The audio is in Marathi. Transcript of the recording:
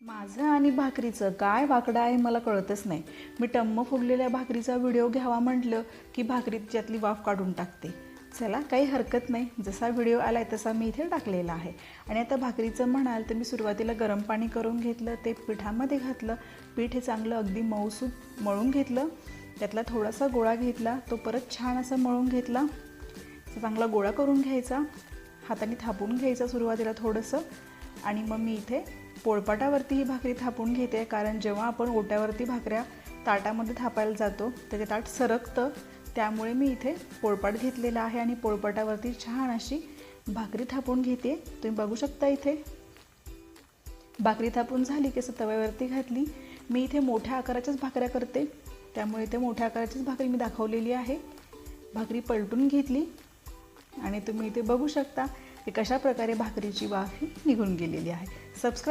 माझं आणि भाकरीचं काय वाकडं आहे मला कळतच नाही. मी टम्म फुगलेल्या भाकरीचा व्हिडिओ घ्यावा म्हटलं की भाकरीत ज्यातली वाफ काढून टाकते. चला काही हरकत नाही. जसा व्हिडिओ आला आहे तसा मी इथे टाकलेला आहे. आणि आता भाकरीचं म्हणाल तर मी सुरुवातीला गरम पाणी करून घेतलं ते पिठामध्ये घातलं. पीठ हे चांगलं अगदी मऊसूप मळून घेतलं. त्यातला थोडासा गोळा घेतला. तो परत छान असा मळून घेतला. चांगला गोळा करून घ्यायचा. हाताने थापून घ्यायचा सुरुवातीला थोडंसं. आणि मग मी इथे पोळपाटावरती ही भाकरी थापून घेते कारण जेव्हा आपण ओट्यावरती भाकऱ्या ताटामध्ये थापायला जातो तर ते ताट सरकतं. त्यामुळे मी इथे पोळपाट घेतलेला आहे आणि पोळपाटावरती छान अशी भाकरी थापून घेते. तुम्ही बघू शकता इथे. भाकरी थापून झाली की असं तव्यावरती घातली. मी इथे मोठ्या आकाराच्याच भाकऱ्या करते. त्यामुळे इथे मोठ्या आकाराचीच भाकरी मी दाखवलेली आहे. भाकरी पलटून घेतली. आणि तुम्ही इथे बघू शकता की कशा प्रकारे भाकरीची वाफ ही निघून गेलेली आहे. सबस्क्राईब